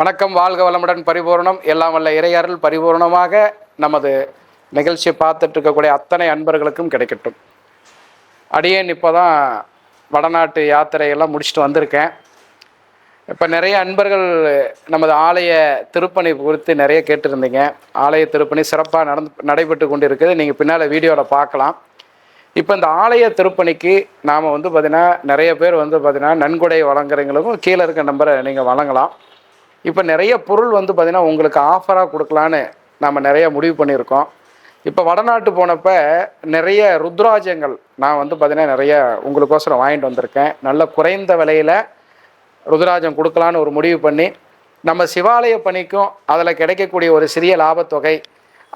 வணக்கம் வாழ்க வளமுடன் பரிபூரணம். எல்லாம் வல்ல இறையருள் பரிபூரணமாக நமது நிகழ்ச்சியை பார்த்துட்டு இருக்கக்கூடிய அத்தனை அன்பர்களுக்கும் கிடைக்கட்டும். அடியேன் இப்போ தான் வடநாட்டு யாத்திரையெல்லாம் முடிச்சுட்டு வந்திருக்கேன். இப்போ நிறைய அன்பர்கள் நமது ஆலய திருப்பணி குறித்து நிறைய கேட்டிருந்தீங்க. ஆலய திருப்பணி சிறப்பாக நடந்து நடைபெற்று கொண்டு இருக்குது நீங்கள் பின்னால் வீடியோவில் பார்க்கலாம். இப்போ இந்த ஆலய திருப்பணிக்கு நாம் வந்து பார்த்திங்கன்னா நிறைய பேர் வந்து பார்த்திங்கன்னா நன்கொடை வழங்குறவங்களுக்கும் கீழே இருக்க நம்பரை நீங்கள் வழங்கலாம். இப்போ நிறைய பொருள் வந்து பார்த்திங்கன்னா உங்களுக்கு ஆஃபராக கொடுக்கலான்னு நாம் நிறைய முடிவு பண்ணியிருக்கோம். இப்போ வடநாட்டு போனப்போ நிறைய ருத்ராஜங்கள் நான் வந்து பார்த்திங்கன்னா நிறைய உங்களுக்கோசரம் வாங்கிட்டு வந்திருக்கேன். நல்ல குறைந்த விலையில் ருத்ராஜம் கொடுக்கலான்னு ஒரு முடிவு பண்ணி நம்ம சிவாலய பணிக்கும் அதில் கிடைக்கக்கூடிய ஒரு சிறிய லாபத்தொகை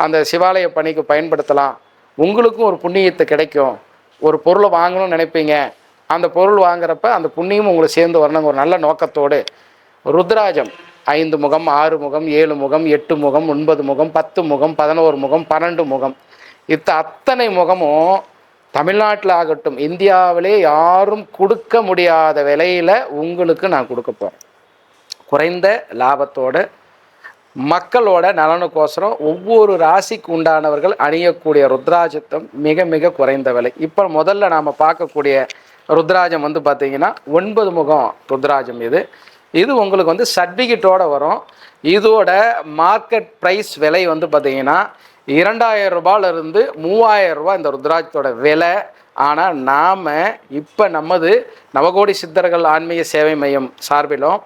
அந்த சிவாலய பணிக்கு பயன்படுத்தலாம். உங்களுக்கும் ஒரு புண்ணியத்தை கிடைக்கும். ஒரு பொருளை வாங்கணும்னு நினைப்பீங்க. அந்த பொருள் வாங்குறப்ப அந்த புண்ணியம் உங்களுக்கு சேர்ந்து வரணுங்க ஒரு நல்ல நோக்கத்தோடு ருத்ராஜம் ஐந்து முகம் ஆறு முகம் ஏழு முகம் எட்டு முகம் ஒன்பது முகம் பத்து முகம் பதினோரு முகம் பன்னெண்டு முகம். இத்த அத்தனை முகமும் தமிழ்நாட்டில் ஆகட்டும் இந்தியாவிலே யாரும் கொடுக்க முடியாத விலையில் உங்களுக்கு நான் கொடுக்க போகிறேன் குறைந்த லாபத்தோட மக்களோட நலனுக்கோசரம் ஒவ்வொரு ராசிக்கு உண்டானவர்கள் அணியக்கூடிய ருத்ராஜத்தம் மிக மிக குறைந்த விலை. இப்போ முதல்ல நாம் பார்க்கக்கூடிய ருத்ராஜம் வந்து பார்த்திங்கன்னா ஒன்பது முகம் ருத்ராஜம் இது. இது உங்களுக்கு வந்து சர்டிஃபிகேட்டோட வரும். இதோட மார்க்கெட் ப்ரைஸ் விலை வந்து பார்த்தீங்கன்னா இரண்டாயிரம் ரூபாயிலிருந்து மூவாயிரம் ரூபாய் இந்த ருத்ராஜத்தோட விலை. ஆனால் நாம் இப்போ நமது நவகோடி சித்தர்கள் ஆன்மீக சேவை மையம் சார்பிலும்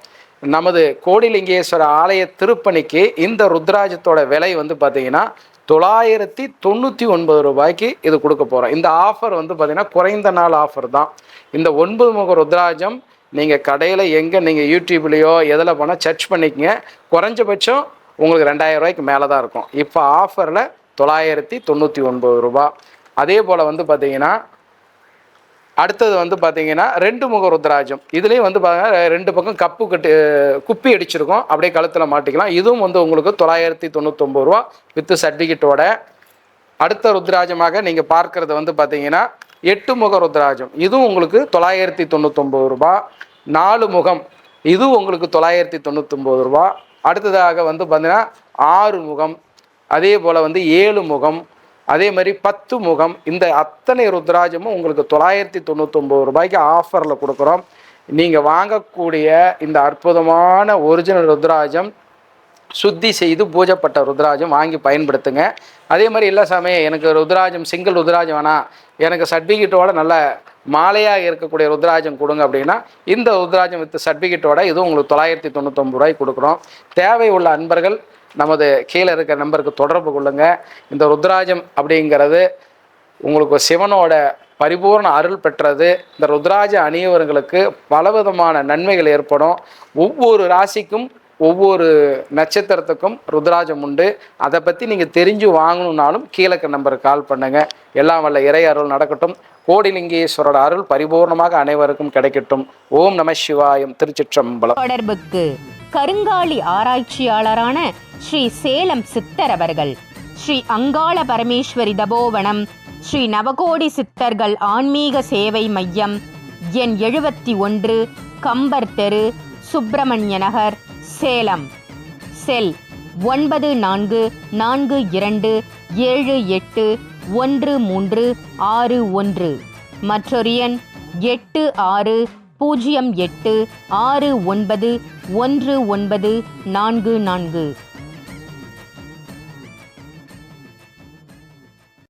நமது கோடிலிங்கேஸ்வர ஆலய திருப்பணிக்கு இந்த ருத்ராஜத்தோட விலை வந்து பார்த்தீங்கன்னா தொள்ளாயிரத்தி தொண்ணூற்றி ஒன்பது ரூபாய்க்கு இது கொடுக்க போகிறோம் இந்த ஆஃபர் வந்து பார்த்திங்கன்னா குறைந்த நாள் ஆஃபர் தான். இந்த ஒன்பது முக ருத்ராஜம் நீங்கள் கடையில் எங்கே நீங்கள் யூடியூப்லேயோ எதில் போனால் சர்ச் பண்ணிக்கங்க. குறைஞ்சபட்சம் உங்களுக்கு ரெண்டாயிரம் ரூபாய்க்கு மேலே தான் இருக்கும். இப்போ ஆஃபரில் தொள்ளாயிரத்தி தொண்ணூற்றி ஒன்பது ரூபா. அதே போல் வந்து பார்த்தீங்கன்னா அடுத்தது வந்து பார்த்தீங்கன்னா ரெண்டு முக ருத்ராஜம் இதுலேயும் வந்து பார்த்தீங்கன்னா ரெண்டு பக்கம் கப்பு கட்டு குப்பி அடிச்சிருக்கோம். அப்படியே கழுத்தில் மாட்டிக்கலாம். இதுவும் வந்து உங்களுக்கு தொள்ளாயிரத்தி தொண்ணூற்றொம்பது ரூபா வித்து சர்டிஃபிகேட்டோட அடுத்த ருத்ராஜமாக நீங்கள் பார்க்குறது வந்து பார்த்தீங்கன்னா எட்டு முக ருத்ராஜம். இதுவும் உங்களுக்கு தொள்ளாயிரத்தி தொண்ணூத்தொம்பது ரூபா. நாலு முகம். இதுவும் உங்களுக்கு தொள்ளாயிரத்தி தொண்ணூத்தொம்பது ரூபா. அடுத்ததாக வந்து பார்த்தீங்கன்னா ஆறு முகம். அதே போல் வந்து ஏழு முகம். அதே மாதிரி பத்து முகம். இந்த அத்தனை ருத்ராஜமும் உங்களுக்கு தொள்ளாயிரத்தி தொண்ணூத்தொம்பது ரூபாய்க்கு ஆஃபரில் கொடுக்குறோம். நீங்கள் வாங்கக்கூடிய இந்த அற்புதமான ஒரிஜினல் ருத்ராஜம் சுத்தி செய்து பூஜைப்பட்ட ருத்ராஜம் வாங்கி பயன்படுத்துங்க. அதே மாதிரி இல்லை சாமி எனக்கு ருத்ராஜம் சிங்கிள் ருத்ராஜம் வேணாம் எனக்கு சர்டிஃபிகேட்டோட நல்ல மாலையாக இருக்கக்கூடிய ருத்ராஜம் கொடுங்க அப்படின்னா இந்த ருத்ராஜம் வித் சர்டிஃபிகேட்டோட இதுவும் உங்களுக்கு தொள்ளாயிரத்தி தொண்ணூத்தொம்பது ரூபாய் கொடுக்குறோம். தேவை உள்ள அன்பர்கள் நமது கீழே இருக்கிற நம்பருக்கு தொடர்பு கொள்ளுங்க. இந்த ருத்ராஜம் அப்படிங்கிறது உங்களுக்கு சிவனோட பரிபூர்ண அருள் பெற்றது. இந்த ருத்ராஜ அணியவர்களுக்கு பலவிதமான நன்மைகள் ஏற்படும். ஒவ்வொரு ராசிக்கும் ஒவ்வொரு நட்சத்திரத்துக்கும் ருத்ராஜம் உண்டு. அதை பற்றி நீங்கள் தெரிஞ்சு வாங்கணுன்னாலும் கீழக்க நம்பருக்கு கால் பண்ணுங்கள் எல்லாம் வல்ல இறை அருள் நடக்கட்டும். கோடிலிங்கேஸ்வரோட அருள் பரிபூர்ணமாக அனைவருக்கும் கிடைக்கட்டும். ஓம் நம சிவாயம். திருச்சிற்றம்பலம். தொடர்புக்கு கருங்காலி ஆராய்ச்சியாளரான ஸ்ரீ சேலம் சித்தர் அவர்கள் ஸ்ரீ அங்காள பரமேஸ்வரி தபோவனம் ஸ்ரீ நவகோடி சித்தர்கள் ஆன்மீக சேவை மையம் எண் எழுபத்தி ஒன்று கம்பர் தெரு சுப்பிரமணிய நகர். சேலம். செல் ஒன்பது நான்கு நான்கு இரண்டு ஏழு எட்டு ஒன்று மூன்று ஆறு ஒன்று. மற்றொரு எண் எட்டு ஆறு பூஜ்ஜியம் எட்டு ஆறு ஒன்பது ஒன்று ஒன்பது நான்கு நான்கு.